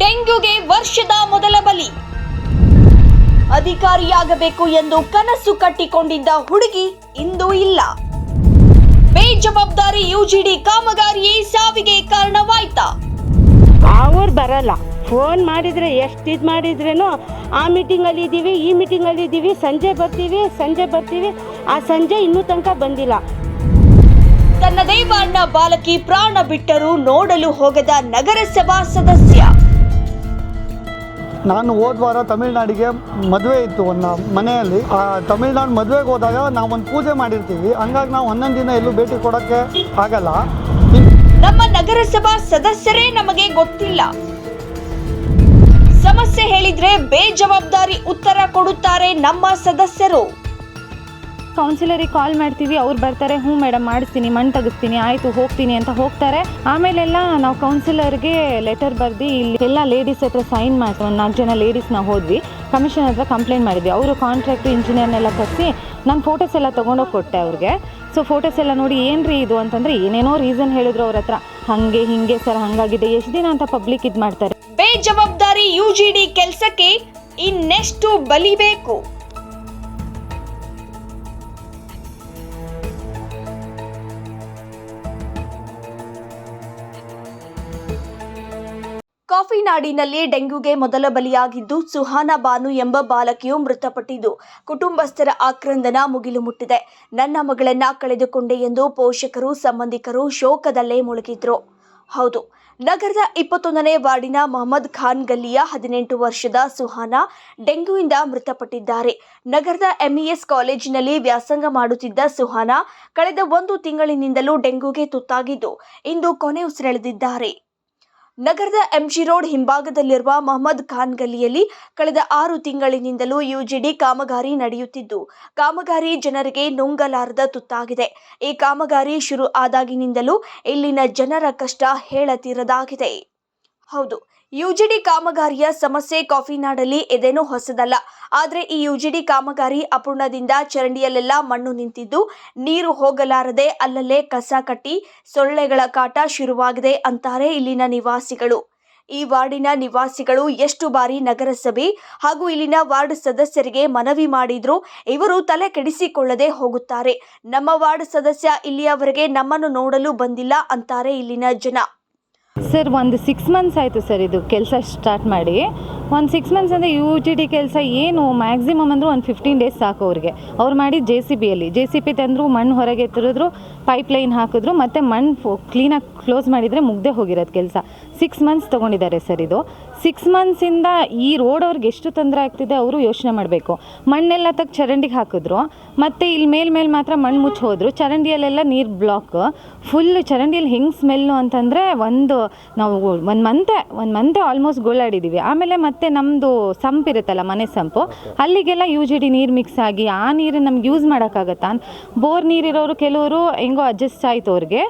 ಡೆಂಗ್ಯೂಗೆ ವರ್ಷದ ಮೊದಲ ಬಲಿ. ಅಧಿಕಾರಿಯಾಗಬೇಕು ಎಂದು ಕನಸು ಕಟ್ಟಿಕೊಂಡಿದ್ದ ಹುಡುಗಿ ಇಂದು ಇಲ್ಲ. ಬೇಜವಾಬ್ದಾರಿ ಯುಜಿಡಿ ಕಾಮಗಾರಿಯೇ ಸಾವಿಗೆ ಕಾರಣವಾಯ್ತಾ? ಅವ್ರು ಬರಲ್ಲ. ಫೋನ್ ಮಾಡಿದರೆ ಎಷ್ಟು ಇದು ಮಾಡಿದ್ರೇನು ಆ ಮೀಟಿಂಗಲ್ಲಿ ಇದ್ದೀವಿ ಈ ಮೀಟಿಂಗಲ್ಲಿ ಇದ್ದೀವಿ ಸಂಜೆ ಬರ್ತೀವಿ ಸಂಜೆ ಬರ್ತೀವಿ ಆ ಸಂಜೆ ಇನ್ನೂ ತನಕ ಬಂದಿಲ್ಲ. ತನ್ನ ವಾರ್ಡ್ನ ಬಾಲಕಿ ಪ್ರಾಣ ಬಿಟ್ಟರು ನೋಡಲು ಹೋಗದ ನಗರಸಭಾ ಸದಸ್ಯ. ನಾನು ಹೋದ ವಾರ ತಮಿಳ್ನಾಡಿಗೆ ಮದುವೆ ಇತ್ತು ಒಂದು ಮನೆಯಲ್ಲಿ. ಆ, ತಮಿಳ್ನಾಡು ಮದುವೆಗೆ ಹೋದಾಗ ನಾವು ಪೂಜೆ ಮಾಡಿರ್ತೀವಿ. ಹಂಗಾಗಿ ನಾವು ಹನ್ನೊಂದು ದಿನ ಎಲ್ಲೂ ಭೇಟಿ ಕೊಡೋಕ್ಕೆ ಆಗಲ್ಲ. ನಮ್ಮ ನಗರಸಭಾ ಸದಸ್ಯರೇ ನಮಗೆ ಗೊತ್ತಿಲ್ಲ. ಸಮಸ್ಯೆ ಹೇಳಿದ್ರೆ ಬೇಜವಾಬ್ದಾರಿ ಉತ್ತರ ಕೊಡುತ್ತಾರೆ ನಮ್ಮ ಸದಸ್ಯರು. ಕೌನ್ಸಿಲರಿಗೆ ಕಾಲ್ ಮಾಡ್ತೀವಿ, ಅವ್ರು ಬರ್ತಾರೆ, ಹ್ಞೂ ಮೇಡಮ್ ಮಾಡಿಸ್ತೀನಿ, ಮಣ್ಣು ತೆಗಿಸ್ತೀನಿ, ಆಯಿತು, ಹೋಗ್ತೀನಿ ಅಂತ ಹೋಗ್ತಾರೆ. ಆಮೇಲೆಲ್ಲ ನಾವು ಕೌನ್ಸಿಲರ್ಗೆ ಲೆಟರ್ ಬರೆದು, ಇಲ್ಲಿ ಎಲ್ಲ ಲೇಡೀಸ್ ಹತ್ರ ಸೈನ್ ಮಾಡಿ ಒಂದು ನಾಲ್ಕು ಜನ ಲೇಡೀಸ್ನ ಹೋದ್ವಿ. ಕಮಿಷನ್ ಹತ್ರ ಕಂಪ್ಲೇಂಟ್ ಮಾಡಿದ್ವಿ. ಅವರು ಕಾಂಟ್ರಾಕ್ಟ್ ಇಂಜಿನಿಯರ್ನೆಲ್ಲ ಕರೆಸಿ, ನಾನು ಫೋಟೋಸ್ ಎಲ್ಲ ತೊಗೊಂಡೋಗಿ ಕೊಟ್ಟೆ ಅವ್ರಿಗೆ. ಸೊ ಫೋಟೋಸ್ ಎಲ್ಲ ನೋಡಿ ಏನು ರೀ ಇದು ಅಂತಂದರೆ, ಏನೇನೋ ರೀಸನ್ ಹೇಳಿದ್ರು ಅವ್ರ ಹತ್ರ. ಹಾಗೆ, ಹಿಂಗೆ ಸರ್ ಹಾಗಾಗಿದೆ, ಎಷ್ಟು ದಿನ ಅಂತ ಪಬ್ಲಿಕ್ ಇದು ಮಾಡ್ತಾರೆ. ಬೇಜವಾಬ್ದಾರಿ ಯು ಜಿ ಡಿ ಕೆಲಸಕ್ಕೆ ಇನ್ನೆಷ್ಟು ಬಲಿಬೇಕು? ಕಾಫಿ ನಾಡಿನಲ್ಲಿ ಡೆಂಗ್ಯೂಗೆ ಮೊದಲ ಬಲಿಯಾಗಿದ್ದು, ಸುಹಾನಾ ಬಾನು ಎಂಬ ಬಾಲಕಿಯು ಮೃತಪಟ್ಟಿದ್ದು. ಕುಟುಂಬಸ್ಥರ ಆಕ್ರಂದನ ಮುಗಿಲು ಮುಟ್ಟಿದೆ. ನನ್ನ ಮಗಳನ್ನ ಕಳೆದುಕೊಂಡೆ ಎಂದು ಪೋಷಕರು, ಸಂಬಂಧಿಕರು ಶೋಕದಲ್ಲೇ ಮುಳುಗಿದ್ರು. ಹೌದು, ನಗರದ ಇಪ್ಪತ್ತೊಂದನೇ ವಾರ್ಡಿನ ಮೊಹಮ್ಮದ್ ಖಾನ್ ಗಲ್ಲಿಯ ಹದಿನೆಂಟು ವರ್ಷದ ಸುಹಾನಾ ಡೆಂಗ್ಯೂಯಿಂದ ಮೃತಪಟ್ಟಿದ್ದಾರೆ. ನಗರದ ಎಂಇಎಸ್ ಕಾಲೇಜಿನಲ್ಲಿ ವ್ಯಾಸಂಗ ಮಾಡುತ್ತಿದ್ದ ಸುಹಾನಾ ಕಳೆದ ಒಂದು ತಿಂಗಳಿನಿಂದಲೂ ಡೆಂಗ್ಯೂಗೆ ತುತ್ತಾಗಿದ್ದು, ಇಂದು ಕೊನೆ ಉಸಿರೆಳೆದಿದ್ದಾರೆ. ನಗರದ ಎಂಜಿ ರೋಡ್ ಹಿಂಭಾಗದಲ್ಲಿರುವ ಮೊಹಮ್ಮದ್ ಖಾನ್ ಗಲ್ಲಿಯಲ್ಲಿ ಕಳೆದ ಆರು ತಿಂಗಳಿನಿಂದಲೂ ಯುಜಿಡಿ ಕಾಮಗಾರಿ ನಡೆಯುತ್ತಿದ್ದು, ಕಾಮಗಾರಿ ಜನರಿಗೆ ನುಂಗಲಾರದ ತುತ್ತಾಗಿದೆ. ಈ ಕಾಮಗಾರಿ ಶುರು ಆದಾಗಿನಿಂದಲೂ ಇಲ್ಲಿನ ಜನರ ಕಷ್ಟ ಹೇಳತೀರದಾಗಿದೆ. ಹೌದು, ಯುಜಿಡಿ ಕಾಮಗಾರಿಯ ಸಮಸ್ಯೆ ಕಾಫಿನಾಡಲ್ಲಿ ಇದೇನೂ ಹೊಸದಲ್ಲ. ಆದರೆ ಈ ಯುಜಿಡಿ ಕಾಮಗಾರಿ ಅಪೂರ್ಣದಿಂದ ಚರಂಡಿಯಲ್ಲೆಲ್ಲ ಮಣ್ಣು ನಿಂತಿದ್ದು, ನೀರು ಹೋಗಲಾರದೆ ಅಲ್ಲಲ್ಲೇ ಕಸ ಕಟ್ಟಿ ಸೊಳ್ಳೆಗಳ ಕಾಟ ಶುರುವಾಗಿದೆ ಅಂತಾರೆ ಇಲ್ಲಿನ ನಿವಾಸಿಗಳು. ಈ ವಾರ್ಡಿನ ನಿವಾಸಿಗಳು ಎಷ್ಟು ಬಾರಿ ನಗರಸಭೆ ಹಾಗೂ ಇಲ್ಲಿನ ವಾರ್ಡ್ ಸದಸ್ಯರಿಗೆ ಮನವಿ ಮಾಡಿದ್ರು, ಇವರು ತಲೆ ಕೆಡಿಸಿಕೊಳ್ಳದೆ ಹೋಗುತ್ತಾರೆ. ನಮ್ಮ ವಾರ್ಡ್ ಸದಸ್ಯ ಇಲ್ಲಿಯವರೆಗೆ ನಮ್ಮನ್ನು ನೋಡಲು ಬಂದಿಲ್ಲ ಅಂತಾರೆ ಇಲ್ಲಿನ ಜನ. ಸರ್, ಒಂದು ಸಿಕ್ಸ್ ಮಂತ್ಸ್ ಆಯಿತು ಸರ್ ಇದು ಕೆಲಸ ಸ್ಟಾರ್ಟ್ ಮಾಡಿ. ಒಂದು ಸಿಕ್ಸ್ ಮಂತ್ಸ್ ಅಂದರೆ ಯು ಜಿ ಡಿ ಕೆಲಸ ಏನು ಮ್ಯಾಕ್ಸಿಮಮ್ ಅಂದರೂ ಒಂದು ಫಿಫ್ಟೀನ್ ಡೇಸ್ ಸಾಕು ಅವ್ರಿಗೆ. ಅವ್ರು ಮಾಡಿ ಜೆ ಸಿ ಬಿಯಲ್ಲಿ ಜೆ ಸಿ ಪಿ ತಂದರು ಮಣ್ಣು ಹೊರಗೆ ಎತ್ತಿರಿದ್ರು ಪೈಪ್ ಲೈನ್ ಹಾಕಿದ್ರು, ಮತ್ತು ಮಣ್ಣು ಕ್ಲೀನಾಗಿ ಕ್ಲೋಸ್ ಮಾಡಿದರೆ ಮುಗ್ದೇ ಹೋಗಿರೋದು ಕೆಲಸ. ಸಿಕ್ಸ್ ಮಂತ್ಸ್ ತೊಗೊಂಡಿದ್ದಾರೆ ಸರ್ ಇದು. ಸಿಕ್ಸ್ ಮಂತ್ಸಿಂದ ಈ ರೋಡ್ ಅವ್ರಿಗೆ ಎಷ್ಟು ತೊಂದರೆ ಆಗ್ತಿದೆ ಅವರು ಯೋಚನೆ ಮಾಡಬೇಕು. ಮಣ್ಣೆಲ್ಲ ತಗ ಚರಂಡಿಗೆ ಹಾಕಿದ್ರು. ಮತ್ತು ಇಲ್ಲಿ ಮೇಲ್ ಮೇಲೆ ಮಾತ್ರ ಮಣ್ಣು ಮುಚ್ಚಿ ಹೋದರು. ಚರಂಡಿಯಲ್ಲೆಲ್ಲ ನೀರು ಬ್ಲಾಕ್ ಫುಲ್ ಚರಂಡಿಯಲ್ಲಿ ಹೆಂಗೆ ಸ್ಮೆಲ್ಲು ಅಂತಂದರೆ ಒಂದು ನಾವು ಒಂದು ಮಂತೆ ಒಂದು ಮಂತೆ ಆಲ್ಮೋಸ್ಟ್ ಗೋಳಾಡಿದ್ದೀವಿ ಆಮೇಲೆ ಮತ್ತೆ ನಮ್ಮದು ಸಂಪ್ ಇರುತ್ತಲ್ಲ ಮನೆ ಸಂಪು, ಅಲ್ಲಿಗೆಲ್ಲ ಯು ಜಿ ಡಿ ನೀರು ಮಿಕ್ಸ್ ಆಗಿ ಆ ನೀರು ನಮ್ಗೆ ಯೂಸ್ ಮಾಡೋಕ್ಕಾಗತ್ತಾ ಬೋರ್ ನೀರಿರೋರು ಕೆಲವರು ಹೆಂಗೋ ಅಡ್ಜಸ್ಟ್ ಆಯಿತು ಅವ್ರಿಗೆ.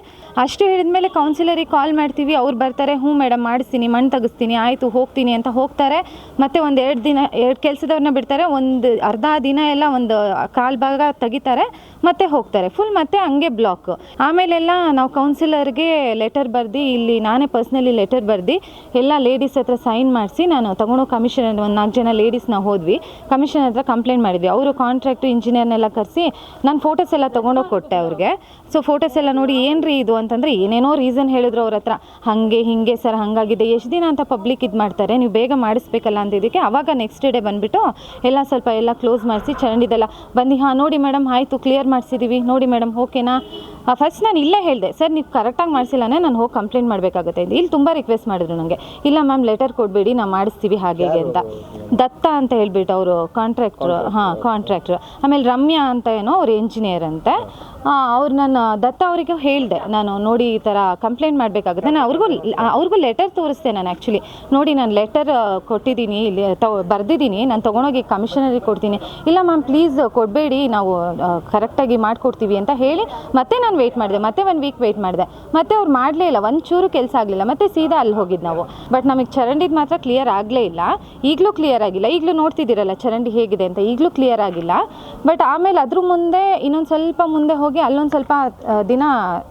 ಅಷ್ಟು ಹೇಳಿದ್ಮೇಲೆ ಕೌನ್ಸಿಲರಿಗೆ ಕಾಲ್ ಮಾಡ್ತೀವಿ. ಅವ್ರು ಬರ್ತಾರೆ, ಹ್ಞೂ ಮೇಡಮ್, ಮಾಡಿಸ್ತೀನಿ ಮಣ್ಣು ತೆಗಿಸ್ತೀನಿ, ಆಯಿತು ಹೋಗ್ತೀನಿ ಅಂತ ಹೋಗ್ತಾರೆ. ಮತ್ತು ಒಂದು ಎರಡು ದಿನ, ಎರಡು ಕೆಲಸದವ್ರನ್ನ ಬಿಡ್ತಾರೆ. ಒಂದು ಅರ್ಧ ದಿನ ಎಲ್ಲ ಒಂದು ಕಾಲು ಭಾಗ ತೆಗಿತಾರೆ. ಮತ್ತೆ ಹೋಗ್ತಾರೆ. ಫುಲ್ ಮತ್ತೆ ಹಂಗೆ ಬ್ಲಾಕ್ ಆಮೇಲೆಲ್ಲ ನಾವು ಕೌನ್ಸಿಲರ್ಗೆ ಲೆಟರ್ ಬರ್ದು, ಇಲ್ಲಿ ನಾನೇ ಪರ್ಸ್ನಲಿ ಲೆಟರ್ ಬರ್ದು, ಎಲ್ಲ ಲೇಡೀಸ್ ಹತ್ರ ಸೈನ್ ಮಾಡಿಸಿ ನಾನು ತಗೊಂಡೋ ಕಮಿಷನ್ ಒಂದು ನಾಲ್ಕು ಜನ ಲೇಡೀಸ್ನ ಹೋದ್ವಿ. ಕಮಿಷನ್ ಹತ್ರ ಕಂಪ್ಲೇಂಟ್ ಮಾಡಿದ್ವಿ. ಅವರು ಕಾಂಟ್ರಾಕ್ಟ್ ಇಂಜಿನಿಯರ್ನೆಲ್ಲ ಕರೆಸಿ ನಾನು ಫೋಟೋಸ್ ಎಲ್ಲ ತೊಗೊಂಡೋಗಿ ಕೊಟ್ಟೆ ಅವ್ರಿಗೆ. ಸೊ ಫೋಟೋಸ್ ಎಲ್ಲ ನೋಡಿ ಏನ್ರಿ ಇದು ಅಂತಂದರೆ ಏನೇನೋ ರೀಸನ್ ಹೇಳಿದ್ರು ಅವ್ರ ಹತ್ರ. ಹಾಗೆ, ಹಿಂಗೆ ಸರ್ ಹಾಗಾಗಿದೆ. ಎಷ್ಟು ದಿನ ಅಂತ ಪಬ್ಲಿಕ್ ಇದು ಮಾಡ್ತಾರೆ. ನೀವು ಬೇಗ ಮಾಡಿಸ್ಬೇಕಲ್ಲ ಅಂತ ಇದಕ್ಕೆ ಅವಾಗ ನೆಕ್ಸ್ಟ್ ಡೇ ಬಂದುಬಿಟ್ಟು ಎಲ್ಲ ಸ್ವಲ್ಪ ಎಲ್ಲ ಕ್ಲೋಸ್ ಮಾಡಿಸಿ ಚರಂಡಿದೆಲ್ಲ ಬಂದು ಹಾಂ, ನೋಡಿ ಮೇಡಮ್ ಆಯಿತು ಕ್ಲಿಯರ್ ಮಾಡಿಸಿದ್ದೀವಿ ನೋಡಿ ಮೇಡಮ್ ಓಕೆನಾ ಫಸ್ಟ್ ನಾನು ಇಲ್ಲೇ ಹೇಳಿದೆ ಸರ್ ನೀವು ಕರೆಕ್ಟಾಗಿ ಮಾಡಿಸಿಲ್ಲನೇ ನಾನು ಹೋಗಿ ಕಂಪ್ಲೇಂಟ್ ಮಾಡಬೇಕಾಗುತ್ತೆ ಅಂತ. ಇಲ್ಲಿ ತುಂಬ ರಿಕ್ವೆಸ್ಟ್ ಮಾಡಿದ್ರು ನನಗೆ ಇಲ್ಲ ಮ್ಯಾಮ್ ಲೆಟರ್ ಕೊಡಬೇಡಿ ನಾವು ಮಾಡಿಸ್ತೀವಿ ಹಾಗೆ ಅಂತ. ದತ್ತ ಅಂತ ಹೇಳ್ಬಿಟ್ಟು ಅವರು ಕಾಂಟ್ರಾಕ್ಟ್ರು ಹಾಂ ಕಾಂಟ್ರಾಕ್ಟ್ರು ಆಮೇಲೆ ರಮ್ಯಾ ಅಂತ ಏನೋ ಅವ್ರು ಇಂಜಿನಿಯರ್ ಅಂತೆ. ಅವ್ರು ನಾನು ದತ್ತ ಅವರಿಗೆ ಹೇಳಿದೆ ನಾನು ನೋಡಿ ಈ ಥರ ಕಂಪ್ಲೇಂಟ್ ಮಾಡಬೇಕಾಗುತ್ತೆ. ನಾನು ಅವ್ರಿಗೂ ಅವ್ರಿಗೂ ಲೆಟರ್ ತೋರಿಸ್ದೆ ನಾನು ಆ್ಯಕ್ಚುಲಿ ನೋಡಿ ನಾನು ಲೆಟರ್ ಕೊಟ್ಟಿದ್ದೀನಿ ಇಲ್ಲಿ ತಗೊ ಬರೆದಿದ್ದೀನಿ ನಾನು ತೊಗೊಂಡೋಗಿ ಕಮಿಷನರಿಗೆ ಕೊಡ್ತೀನಿ. ಇಲ್ಲ ಮ್ಯಾಮ್ ಪ್ಲೀಸ್ ಕೊಡಬೇಡಿ ನಾವು ಕರೆಕ್ಟಾಗಿ ಮಾಡಿಕೊಡ್ತೀವಿ ಅಂತ ಹೇಳಿ ಮತ್ತೆ ನಾನು ನಾನು ವೆಯ್ಟ್ ಮಾಡಿದೆ, ಮತ್ತೆ ಒಂದು ವೀಕ್ ವೆಯ್ಟ್ ಮಾಡಿದೆ. ಮತ್ತೆ ಅವ್ರು ಮಾಡಲೇ ಇಲ್ಲ, ಒಂಚೂರು ಕೆಲಸ ಆಗಲಿಲ್ಲ, ಮತ್ತೆ ಸೀದಾ ಅಲ್ಲಿ ಹೋಗಿದ್ದು ನಾವು. ಬಟ್ ನಮಗೆ ಚರಂಡಿದ ಮಾತ್ರ ಕ್ಲಿಯರ್ ಆಗಲೇ ಇಲ್ಲ. ಈಗಲೂ ಕ್ಲಿಯರ್ ಆಗಿಲ್ಲ. ಈಗಲೂ ನೋಡ್ತಿದ್ದೀರಲ್ಲ ಚರಂಡಿ ಹೇಗಿದೆ ಅಂತ, ಈಗಲೂ ಕ್ಲಿಯರ್ ಆಗಿಲ್ಲ. ಬಟ್ ಆಮೇಲೆ ಅದ್ರ ಮುಂದೆ, ಇನ್ನೊಂದು ಸ್ವಲ್ಪ ಮುಂದೆ ಹೋಗಿ ಅಲ್ಲೊಂದು ಸ್ವಲ್ಪ ದಿನ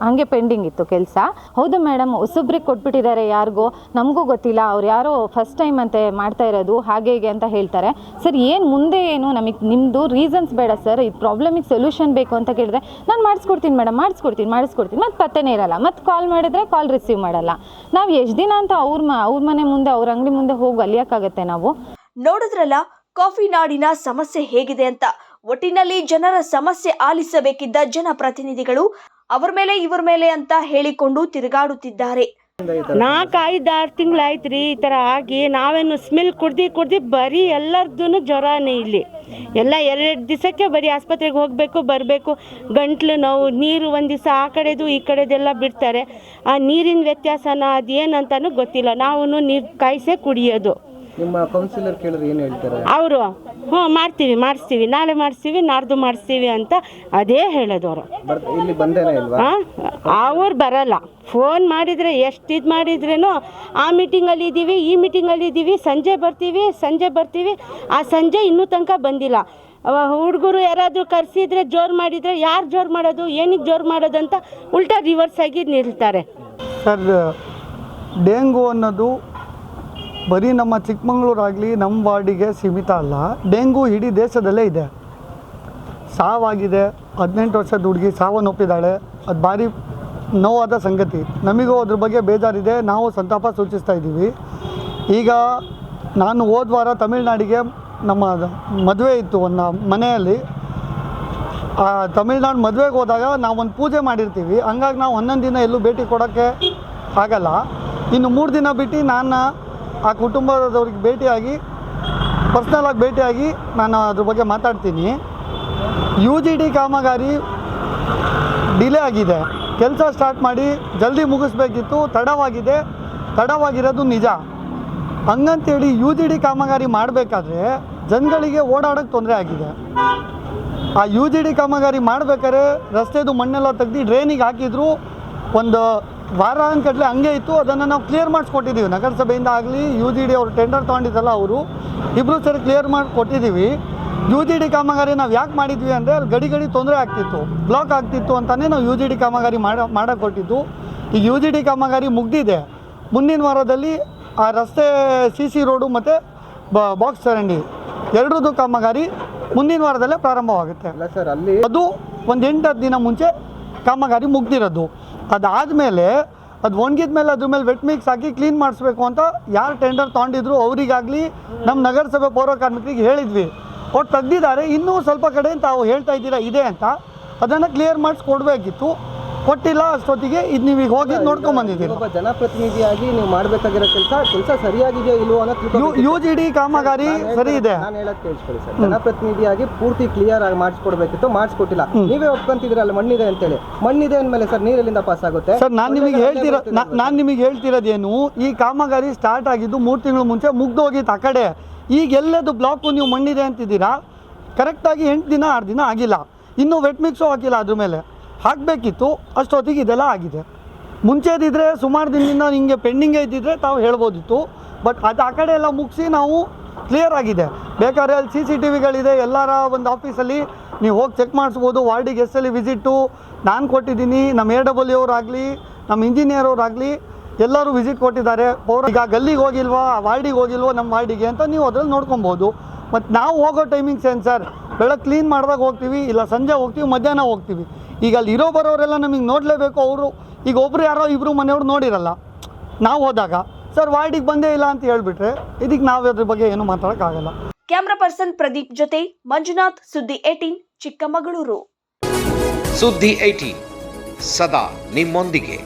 ಹಾಗೆ ಪೆಂಡಿಂಗ್ ಇತ್ತು ಕೆಲಸ. ಹೌದು ಮೇಡಮ್ ಹೊಸೊಬ್ರಿಗೆ ಕೊಟ್ಬಿಟ್ಟಿದ್ದಾರೆ ಯಾರಿಗೋ. ನಮಗೂ ಗೊತ್ತಿಲ್ಲ, ಅವ್ರು ಯಾರೋ ಫಸ್ಟ್ ಟೈಮ್ ಅಂತೆ ಮಾಡ್ತಾ ಇರೋದು, ಹಾಗೆ ಹೀಗೆ ಅಂತ ಹೇಳ್ತಾರೆ. ಸರ್, ಏನು ಮುಂದೆ ಏನು ನಮಗೆ ನಿಮ್ಮದು ರೀಸನ್ಸ್ ಬೇಡ ಸರ್. ಈ ಪ್ರಾಬ್ಲಮಿಗೆ ಸೊಲ್ಯೂಷನ್ ಬೇಕು ಅಂತ ಕೇಳಿದ್ರೆ ನಾನು ಮಾಡಿಸ್ಕೊಡ್ತೀನಿ ಮೇಡಮ್ ಮಾಡಿಸ್ಕೊಡ್ತೀನಿ ಮಾಡಿಸ್ಕೊಡ್ತೀನಿ. ಮತ್ತೆ ಪತ್ತೆನೇ ಇರಲ್ಲ. ಮತ್ತು ಕಾಲ್ ಮಾಡಿದ್ರೆ ಕಾಲ್ ರಿಸೀವ್ ಮಾಡಲ್ಲ. ನಾವು ಎಷ್ಟು ದಿನ ಅಂತ ಅವ್ರ ಮ, ಅವ್ರ ಮನೆ ಮುಂದೆ, ಅವ್ರ ಅಂಗಡಿ ಮುಂದೆ ಹೋಗಿ ಅಲಿಯೋಕ್ಕಾಗತ್ತೆ ನಾವು? ನೋಡಿದ್ರಲ್ಲ, ಕಾಫಿ ನಾಡಿನ ಸಮಸ್ಯೆ ಹೇಗಿದೆ ಅಂತ. ಒಟ್ಟಿನಲ್ಲಿ ಜನರ ಸಮಸ್ಯೆ ಆಲಿಸಬೇಕಿದ್ದ ಜನಪ್ರತಿನಿಧಿಗಳು ಅವರ ಮೇಲೆ, ಇವ್ರ ಮೇಲೆ ಅಂತ ಹೇಳಿಕೊಂಡು ತಿರುಗಾಡುತ್ತಿದ್ದಾರೆ. ನಾಲ್ಕು ಐದು ಆರು ತಿಂಗಳಾಯ್ತು ರೀ ಈ ಥರ ಆಗಿ ನಾವೇನು ಸ್ಮೆಲ್ ಕುಡ್ದು ಕುಡ್ದು ಬರೀ ಎಲ್ಲರದ್ದು ಜ್ವರನೇ ಇಲ್ಲಿ. ಎಲ್ಲ ಎರಡು ದಿವಸಕ್ಕೆ ಬರೀ ಆಸ್ಪತ್ರೆಗೆ ಹೋಗಬೇಕು, ಬರಬೇಕು. ಗಂಟ್ಲು ನೋವು, ನೀರು ಒಂದು ದಿವಸ ಆ ಕಡೆದು ಈ ಕಡೆದೆಲ್ಲ ಬಿಡ್ತಾರೆ. ಆ ನೀರಿನ ವ್ಯತ್ಯಾಸನ ಅದೇನಂತನೂ ಗೊತ್ತಿಲ್ಲ. ನಾವು ನೀರು ಕಾಯಿಸೇ ಕುಡಿಯೋದು. ನಿಮ್ಮ ಕೌನ್ಸಿಲರ್ ಕೇಳಿದ್ರೆ ಏನು ಹೇಳ್ತಾರೆ? ಅವರು ಹ್ಞೂ ಮಾಡ್ತೀವಿ ಮಾಡಿಸ್ತೀವಿ ನಾಳೆ ಮಾಡಿಸ್ತೀವಿ ನಾಡ್ದು ಮಾಡಿಸ್ತೀವಿ ಅಂತ ಅದೇ ಹೇಳೋದು ಅವರು ಬರ್ ಇಲ್ಲಿ ಬಂದೇನೆ ಇಲ್ವಾ? ಅವ್ರು ಬರಲ್ಲ. ಫೋನ್ ಮಾಡಿದರೆ ಎಷ್ಟು ಇದು ಮಾಡಿದ್ರೇನು ಆ ಮೀಟಿಂಗಲ್ಲಿ ಇದ್ದೀವಿ ಈ ಮೀಟಿಂಗಲ್ಲಿ ಇದ್ದೀವಿ ಸಂಜೆ ಬರ್ತೀವಿ ಸಂಜೆ ಬರ್ತೀವಿ ಆ ಸಂಜೆ ಇನ್ನೂ ತನಕ ಬಂದಿಲ್ಲ. ಹುಡುಗರು ಯಾರಾದರೂ ಕರೆಸಿದ್ರೆ ಜೋರು ಮಾಡಿದರೆ ಯಾರು ಜೋರು ಮಾಡೋದು ಏನಕ್ಕೆ ಜೋರು ಮಾಡೋದು ಅಂತ ಉಲ್ಟಾ ರಿವರ್ಸ್ ಆಗಿ ನಿಲ್ತಾರೆ. ಸರ್ ಡೆಂಗು ಅನ್ನೋದು ಬರೀ ನಮ್ಮ ಚಿಕ್ಕಮಗಳೂರಾಗಲಿ ನಮ್ಮ ವಾರ್ಡಿಗೆ ಸೀಮಿತ ಅಲ್ಲ, ಡೆಂಗು ಇಡೀ ದೇಶದಲ್ಲೇ ಇದೆ. ಸಾವಾಗಿದೆ, ಹದಿನೆಂಟು ವರ್ಷದ ಹುಡುಗಿ ಸಾವನ್ನೊಪ್ಪಿದ್ದಾಳೆ ಅದು ಭಾರಿ ನೋವಾದ ಸಂಗತಿ. ನಮಗೂ ಅದ್ರ ಬಗ್ಗೆ ಬೇಜಾರಿದೆ, ನಾವು ಸಂತಾಪ ಸೂಚಿಸ್ತಾ ಇದ್ದೀವಿ. ಈಗ ನಾನು ಹೋದ ವಾರ ತಮಿಳ್ನಾಡಿಗೆ ನಮ್ಮ ಮದುವೆ ಇತ್ತು ಒಂದು ಮನೆಯಲ್ಲಿ. ಆ ತಮಿಳ್ನಾಡು ಮದುವೆಗೆ ಹೋದಾಗ ನಾವು ಒಂದು ಪೂಜೆ ಮಾಡಿರ್ತೀವಿ, ಹಂಗಾಗಿ ನಾವು ಹನ್ನೊಂದು ದಿನ ಎಲ್ಲೂ ಭೇಟಿ ಕೊಡೋಕ್ಕೆ ಆಗಲ್ಲ. ಇನ್ನು ಮೂರು ದಿನ ಬಿಟ್ಟು ನಾನು ಆ ಕುಟುಂಬದವ್ರಿಗೆ ಭೇಟಿಯಾಗಿ ಪರ್ಸ್ನಲಾಗಿ ಭೇಟಿಯಾಗಿ ನಾನು ಅದ್ರ ಬಗ್ಗೆ ಮಾತಾಡ್ತೀನಿ. ಯು ಜಿ ಡಿ ಕಾಮಗಾರಿ ಡಿಲೇ ಆಗಿದೆ. ಕೆಲಸ ಸ್ಟಾರ್ಟ್ ಮಾಡಿ ಜಲ್ದಿ ಮುಗಿಸ್ಬೇಕಿತ್ತು, ತಡವಾಗಿದೆ. ತಡವಾಗಿರೋದು ನಿಜ. ಹಂಗಂತೇಳಿ ಯು ಜಿ ಡಿ ಕಾಮಗಾರಿ ಮಾಡಬೇಕಾದ್ರೆ ಜನಗಳಿಗೆ ಓಡಾಡೋಕ್ಕೆ ತೊಂದರೆ ಆಗಿದೆ. ಆ ಯು ಜಿ ಡಿ ಕಾಮಗಾರಿ ಮಾಡ್ಬೇಕಾದ್ರೆ ರಸ್ತೆದು ಮಣ್ಣೆಲ್ಲ ತೆಗ್ದು ಡ್ರೈನಿಗೆ ಹಾಕಿದ್ರು ಒಂದು ವಾರ ಅನ್ಕಟ್ಲೆ ಹಂಗೆ ಇತ್ತು ಅದನ್ನು ನಾವು ಕ್ಲಿಯರ್ ಮಾಡಿಸ್ಕೊಟ್ಟಿದ್ದೀವಿ ನಗರಸಭೆಯಿಂದ ಆಗಲಿ ಯು ಜಿ ಡಿ ಅವರು ಟೆಂಡರ್ ತೊಗೊಂಡಿದ್ದಲ್ಲ ಅವರು ಇಬ್ಬರು ಸರಿ ಕ್ಲಿಯರ್ ಮಾಡಿ ಕೊಟ್ಟಿದ್ದೀವಿ ಯು ಜಿ ಡಿ ಕಾಮಗಾರಿ ನಾವು ಯಾಕೆ ಮಾಡಿದ್ವಿ ಅಂದರೆ ಅಲ್ಲಿ ಗಡಿ ಗಡಿ ತೊಂದರೆ ಆಗ್ತಿತ್ತು ಬ್ಲಾಕ್ ಆಗ್ತಿತ್ತು ಅಂತಲೇ ನಾವು ಯು ಜಿ ಡಿ ಕಾಮಗಾರಿ ಮಾಡ ಮಾಡೋಕ್ಕೊಟ್ಟಿದ್ದು ಈಗ ಯು ಜಿ ಡಿ ಕಾಮಗಾರಿ ಮುಗ್ದಿದೆ. ಮುಂದಿನ ವಾರದಲ್ಲಿ ಆ ರಸ್ತೆ ಸಿ ಸಿ ರೋಡು ಮತ್ತು ಬಾಕ್ಸ್ ಚರಂಡಿ ಎರಡರದ್ದು ಕಾಮಗಾರಿ ಮುಂದಿನ ವಾರದಲ್ಲೇ ಪ್ರಾರಂಭವಾಗುತ್ತೆ. ಅಲ್ಲ ಸರ್ ಅಲ್ಲಿ ಅದು ಒಂದು ಎಂಟು ಹತ್ತು ದಿನ ಮುಂಚೆ ಕಾಮಗಾರಿ ಮುಗ್ದಿರೋದು. ಅದಾದಮೇಲೆ ಅದು ಒಣಗಿದ ಮೇಲೆ ಅದ್ರ ಮೇಲೆ ವೆಟ್ ಮಿಕ್ಸ್ ಹಾಕಿ ಕ್ಲೀನ್ ಮಾಡಿಸ್ಬೇಕು ಅಂತ ಯಾರು ಟೆಂಡರ್ ತೊಗೊಂಡಿದ್ರು ಅವರಿಗಾಗಲಿ ನಮ್ಮ ನಗರಸಭೆ ಪೌರ ಕಾರ್ಮಿಕರಿಗೆ ಹೇಳಿದ್ವಿ. ಒಟ್ಟು ತೆಗ್ದಿದ್ದಾರೆ, ಇನ್ನೂ ಸ್ವಲ್ಪ ಕಡೆ ತಾವು ಹೇಳ್ತಾ ಇದ್ದೀರಾ, ಇದೆ ಅಂತ. ಅದನ್ನು ಕ್ಲಿಯರ್ ಮಾಡಿಸ್ಕೊಡ್ಬೇಕಿತ್ತು ಕೊಟ್ಟಿಲ್ಲ ಅಷ್ಟೊತ್ತಿಗೆ ಇದು ನೀವು ಈಗ ಹೋಗಿ ನೋಡ್ಕೊಂಬಂದಿದ್ದೀರಿ ಒಬ್ಬ ಜನಪ್ರತಿನಿಧಿಯಾಗಿ ನೀವು ಮಾಡ್ಬೇಕಾಗಿರೋ ಕೆಲಸ ಕೆಲಸ ಸರಿಯಾಗಿದೆಯೋ ಇಲ್ವೋ ಅನ್ನೋ ಯು ಯು ಜಿ ಡಿ ಕಾಮಗಾರಿ ಸರಿ ಇದೆ. ನಾನು ಹೇಳೋದು ಕೇಳಿಸ್ಕೊಳ್ಳಿ ಸರ್. ಜನಪ್ರತಿನಿಧಿಯಾಗಿ ಪೂರ್ತಿ ಕ್ಲಿಯರ್ ಆಗಿ ಮಾಡಿಸ್ಕೊಡ್ಬೇಕಿತ್ತು ಮಾಡಿಸ್ಕೊಟ್ಟಿಲ್ಲ. ನೀವೇ ಒಪ್ಕೊಂತಿದ್ರಲ್ಲ ಮಣ್ಣಿದೆ ಅಂತೇಳಿ. ಮಣ್ಣಿದೆ ಅಂದ್ಮೇಲೆ ಸರ್ ನೀರೆಲ್ಲಿಂದ ಪಾಸ್ ಆಗುತ್ತೆ? ಸರ್ ನಾನು ನಿಮಗೆ ಹೇಳ್ತಿರೋ ನಾನು ನಿಮಗೆ ಹೇಳ್ತಿರೋದೇನು ಈ ಕಾಮಗಾರಿ ಸ್ಟಾರ್ಟ್ ಆಗಿದ್ದು ಮೂರು ತಿಂಗಳು ಮುಂಚೆ ಮುಗ್ದೋಗಿತ್ತು ಆ ಕಡೆ. ಈಗ ಎಲ್ಲದು ಬ್ಲಾಕು ನೀವು ಮಣ್ಣಿದೆ ಅಂತಿದ್ದೀರಾ? ಕರೆಕ್ಟಾಗಿ ಎಂಟು ದಿನ ಆರು ದಿನ ಆಗಿಲ್ಲ. ಇನ್ನೂ ವೆಟ್ ಮಿಕ್ಸು ಹಾಕಿಲ್ಲ ಅದ್ರ ಮೇಲೆ. ಹಾಕಬೇಕಿತ್ತು, ಅಷ್ಟೊತ್ತಿಗೆ ಇದೆಲ್ಲ ಆಗಿದೆ. ಮುಂಚೆದಿದ್ದರೆ ಸುಮಾರು ದಿನದಿಂದ ನಿಮಗೆ ಪೆಂಡಿಂಗೇ ಇದ್ದಿದ್ರೆ ತಾವು ಹೇಳ್ಬೋದಿತ್ತು, ಬಟ್ ಅದು ಆ ಕಡೆ ಎಲ್ಲ ಮುಗಿಸಿ ನಾವು ಕ್ಲಿಯರ್ ಆಗಿದೆ. ಬೇಕಾದ್ರೆ ಅಲ್ಲಿ ಸಿ ಸಿ ಟಿ ವಿಗಳಿದೆ, ಎಲ್ಲರ ಒಂದು ಆಫೀಸಲ್ಲಿ ನೀವು ಹೋಗಿ ಚೆಕ್ ಮಾಡಿಸ್ಬೋದು, ವಾರ್ಡಿಗೆ ಎಷ್ಟಲ್ಲಿ ವಿಸಿಟು ನಾನು ಕೊಟ್ಟಿದ್ದೀನಿ, ನಮ್ಮ ಎ ಡಬ್ಲ್ಯೂ ಅವರಾಗಲಿ ನಮ್ಮ ಇಂಜಿನಿಯರ್ ಅವರಾಗಲಿ ಎಲ್ಲರೂ ವಿಸಿಟ್ ಕೊಟ್ಟಿದ್ದಾರೆ. ಪೌರ ಈಗ ಗಲ್ಲಿಗೆ ಹೋಗಿಲ್ವಾ ವಾರ್ಡಿಗೆ ಹೋಗಿಲ್ವೋ ನಮ್ಮ ವಾರ್ಡಿಗೆ ಅಂತ ನೀವು ಅದ್ರಲ್ಲಿ ನೋಡ್ಕೊಬೋದು. ಮತ್ತು ನಾವು ಹೋಗೋ ಟೈಮಿಂಗ್ಸ್ ಏನು ಸರ್ ಬೆಳಗ್ಗೆ ಕ್ಲೀನ್ ಮಾಡಿದಾಗ ಹೋಗ್ತೀವಿ, ಇಲ್ಲ ಸಂಜೆ ಹೋಗ್ತೀವಿ, ಮಧ್ಯಾಹ್ನ ಹೋಗ್ತೀವಿ. ಈಗ ಅಲ್ಲಿ ಇರೋ ಬರೋರೆಲ್ಲ ನಮಗೆ ನೋಡಲೇಬೇಕು ಅವರು ಈಗ ಒಬ್ರು ಯಾರೋ ಇಬ್ಬರು ಮನೆಯವ್ರು ನೋಡಿರಲ್ಲ. ನಾವು ಹೋದಾಗ ಸರ್ ವಾರ್ಡಿಗೆ ಬಂದೇ ಇಲ್ಲ ಅಂತ ಹೇಳ್ಬಿಟ್ರೆ ಇದಕ್ಕೆ ನಾವು ಅದ್ರ ಬಗ್ಗೆ ಏನು ಮಾತಾಡೋಕ್ಕಾಗಲ್ಲ. ಕ್ಯಾಮ್ರಾ ಪರ್ಸನ್ ಪ್ರದೀಪ್ ಜೊತೆ ಮಂಜುನಾಥ್ ಸುದ್ದಿ ಏಟೀನ್ ಚಿಕ್ಕಮಗಳೂರು. ಸುದ್ದಿ ಏಟೀನ್ ಸದಾ ನಿಮ್ಮೊಂದಿಗೆ.